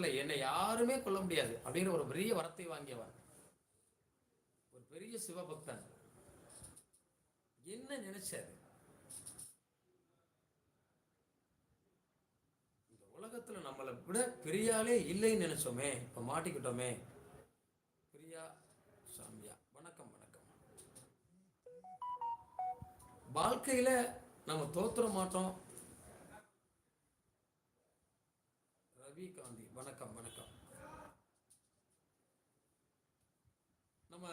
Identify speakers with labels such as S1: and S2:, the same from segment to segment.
S1: உலகத்தில் என்னை யாருமே கொல்ல முடியாது அப்படிங்கிற ஒரு பெரிய வரத்தை வாங்கியவர் ஒரு பெரிய சிவபக்தன். என்ன நினைச்சாரு? இந்த உலகத்துல நம்மளை விட பெரிய இல்லைன்னு நினைச்சோமே இப்ப மாட்டிக்கிட்டோமே. பிரியா சாமியா வணக்கம் வணக்கம். வாழ்க்கையில நம்ம தோத்துற மாட்டோம். ரவி காந்தி வணக்கம் வணக்கம். நம்ம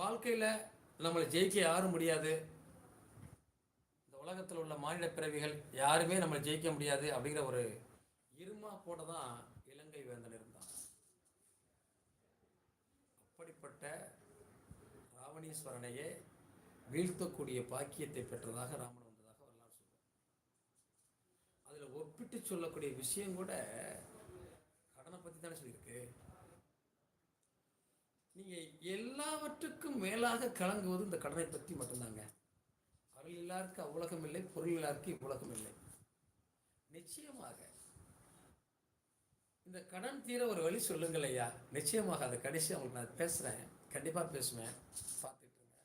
S1: வாழ்க்கையில் நம்மளை ஜெயிக்க யாரும் முடியாது. இந்த உலகத்தில் உள்ள மாநில பிறவிகள் யாருமே நம்மளை ஜெயிக்க முடியாது அப்படிங்கிற ஒரு இருமா போட தான் இலங்கை வேந்தன் இருந்தான். அப்படிப்பட்ட ராவணீஸ்வரனையே வீழ்த்தக்கூடிய பாக்கியத்தை பெற்றதாக ராமன் வந்ததாக வரலாறு சொல்லுவோம் அதில் ஒப்பிட்டு சொல்லக்கூடிய விஷயம் கூட கடனை பற்றி தானே சொல்லியிருக்கு? நீங்கள் எல்லாவற்றுக்கும் மேலாக கலங்குவது இந்த கடனை பற்றி மட்டும்தாங்க. அருள் இல்லாருக்கு அவ்வுலகம் இல்லை பொருள் இல்லாருக்கு இவ்வுலகம் இல்லை. நிச்சயமாக இந்த கடன் தீர ஒரு வழி சொல்லுங்கள் ஐயா. நிச்சயமாக அதை கடைசி அவங்களுக்கு நான் பேசுகிறேன் கண்டிப்பாக பேசுவேன். பார்த்துட்டுருங்க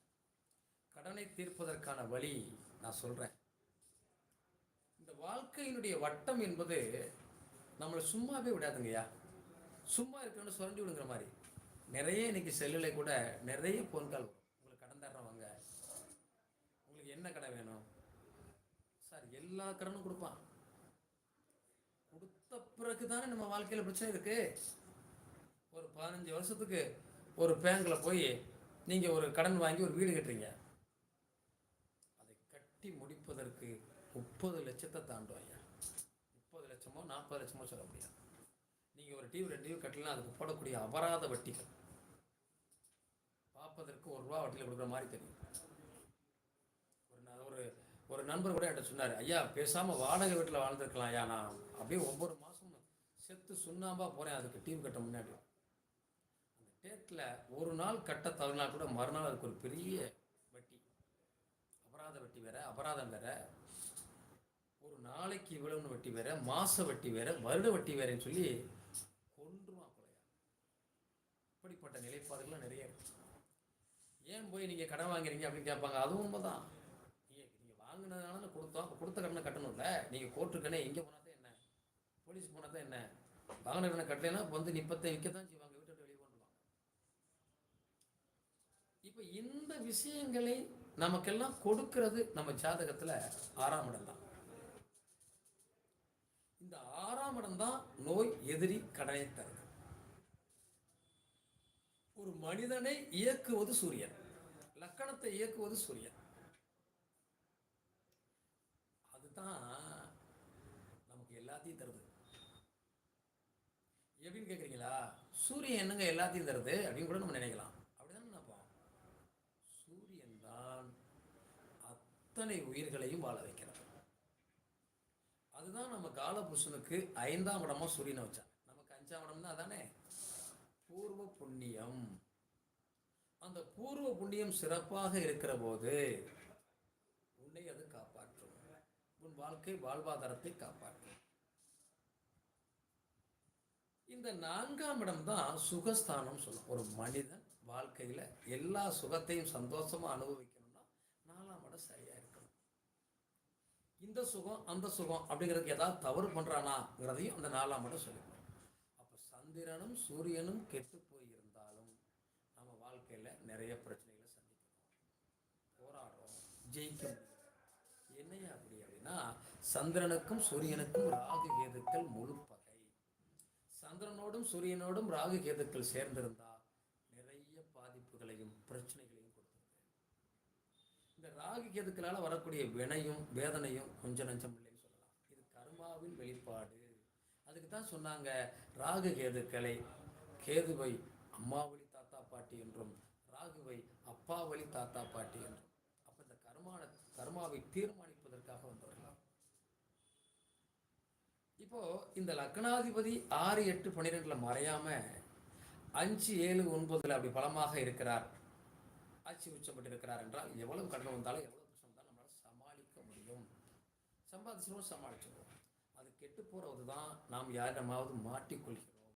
S1: கடனை தீர்ப்பதற்கான வழி நான் சொல்கிறேன் இந்த வாழ்க்கையினுடைய வட்டம் என்பது நம்மளை சும்மாவே விடாதுங்கய்யா சும்மா இருக்கணும்னு சுரண்டி விடுங்கிற மாதிரி. நிறைய இன்னைக்கு செல்லில் கூட நிறைய ஃபோன் கால் உங்களுக்கு கடன் தர்றவங்க உங்களுக்கு என்ன கடை வேணும்? சார் எல்லா கடனும் கொடுப்பான். கொடுத்த பிறகு தானே நம்ம வாழ்க்கையில் பிரச்சனை இருக்கு. ஒரு பதினஞ்சு வருஷத்துக்கு ஒரு பேங்கில் போய் நீங்கள் ஒரு கடன் வாங்கி ஒரு வீடு கட்டுறீங்க. அதை கட்டி முடிப்பதற்கு முப்பது லட்சத்தை தாண்டும் ஐயா முப்பது லட்சமோ நாற்பது லட்சமோ சொல்ல முடியாது. நீங்கள் ஒரு டிவி ரெண்டு டிவி கட்டலாம் அதுக்கு போடக்கூடிய அபராத வட்டிகள். பார்ப்பதற்கு ஒரு ரூபா வட்டியில் கொடுக்குற மாதிரி தெரியும். ஒரு ஒரு ஒரு நண்பர் கூட என்கிட்ட சொன்னார் ஐயா பேசாமல் வாடகை வீட்டில் வாழ்ந்துருக்கலாம் ஐயா நான் அப்படியே ஒவ்வொரு மாதமும் செத்து சுண்ணாம்பா போகிறேன் அதுக்கு டீம் கட்ட முன்னாடி. அந்த டேட்டில் ஒரு நாள் கட்ட தவறினா கூட மறுநாள் அதுக்கு ஒரு பெரிய வட்டி. அபராத வட்டி வேற அபராதம் வேற. ஒரு நாளைக்கு இவ்வளவுன்னு வட்டி வேற மாத வட்டி வேற வருட வட்டி வேறேன்னு சொல்லி இப்படிப்பட்ட நிலைப்பாடுகள்லாம் நிறைய இருக்கு. ஏன் போய் நீங்கள் கடன் வாங்குறீங்க அப்படின்னு கேட்பாங்க. அதுவும் உண்மைதான். நீங்கள் நீங்கள் வாங்கினதுனால கொடுத்தோம் கொடுத்த கடனை கட்டணும்ல. நீங்கள் கோர்ட்டுக்கனே எங்கே போனால் தான் என்ன? போலீஸ் போனால் தான் என்ன? வாங்கின கடனை கட்டலைன்னா வந்து நிப்பத்தை விற்க தான் செய்வாங்க. வீட்டை வெளியே கொண்டுருவாங்க இப்போ இந்த விஷயங்களை நமக்கெல்லாம் கொடுக்கறது நம்ம ஜாதகத்தில் ஆறாம் இடம் தான். இந்த ஆறாம் இடம் தான் நோய் எதிரி கடனை தருது. ஒரு மனிதனை இயக்குவது சூரியன். லக்கணத்தை இயக்குவது சூரியன். அதுதான் நமக்கு எல்லாத்தையும் தருது. எப்படின்னு கேட்குறீங்களா சூரியன் என்னங்க எல்லாத்தையும் தருது அப்படின்னு கூட நம்ம நினைக்கலாம். அப்படிதான் நினைப்போம்? சூரியன் தான் அத்தனை உயிர்களையும் வாழ வைக்கிறது. அதுதான் நம்ம காலபுருஷனுக்கு ஐந்தாம் இடமா சூரியனை வச்சான் நமக்கு அஞ்சாம் இடம்னா அதானே? பூர்வ புண்ணியம். அந்த பூர்வ புண்ணியம் சிறப்பாக இருக்கிற போது உன்னை அது காப்பாற்றும். உன் வாழ்க்கை வாழ்வாதாரத்தை காப்பாற்றும். இந்த நான்காம் இடம் தான் சுகஸ்தானம் சொல்லும். ஒரு மனிதன் வாழ்க்கையில் எல்லா சுகத்தையும் சந்தோஷமாக அனுபவிக்கணும்னா நாலாம் இடம் சரியாக இருக்கணும். இந்த சுகம் அந்த சுகம் அப்படிங்கிறதுக்கு ஏதாவது தவறு பண்ணுறானாங்கிறதையும் அந்த நாலாம் இடம் சொல்லிக்கணும் சந்திரனும் சூரியனும் கெட்டு போயிருந்தாலும் நம்ம வாழ்க்கையில் நிறைய பிரச்சனைகளை சந்திக்கிறோம். போராடுறோம். ஜெயிக்க முடியும் என்னையா அப்படி அப்படின்னா சந்திரனுக்கும் சூரியனுக்கும் ராகு கேதுக்கள் முழு பகை. சந்திரனோடும் சூரியனோடும் ராகு கேதுக்கள் சேர்ந்திருந்தா நிறைய பாதிப்புகளையும் பிரச்சனைகளையும் கொடுத்துருது. இந்த ராகு கேதுக்களால் வரக்கூடிய வினையும் வேதனையும் கொஞ்சம் நஞ்சம் இல்லைன்னு சொல்லலாம். இது கர்மாவின் வெளிப்பாடு. அதுக்கு தான் சொன்னாங்க ராகு கேதுக்களை கேதுவை அம்மா வழி தாத்தா பாட்டி என்றும் ராகுவை அப்பா வழி தாத்தா பாட்டி என்றும். அப்போ இந்த கர்மான கர்மாவை தீர்மானிப்பதற்காக வந்தவர்களாம் இப்போ இந்த லக்னாதிபதி ஆறு எட்டு பன்னிரெண்டில் மறையாம அஞ்சு ஏழு ஒன்பதுல அப்படி பலமாக இருக்கிறார். ஆட்சி உச்சப்பட்டு இருக்கிறார் என்றால் எவ்வளவு கடன் வந்தாலும் எவ்வளவு பிரச்சனை வந்தாலும் நம்மளால சமாளிக்க முடியும். சம்பாதிச்சிருவோம் சமாளிச்சிருவோம். அது கெட்டு போகிறது தான் நாம் யாரிடமாவது மாட்டிக்கொள்கிறோம்.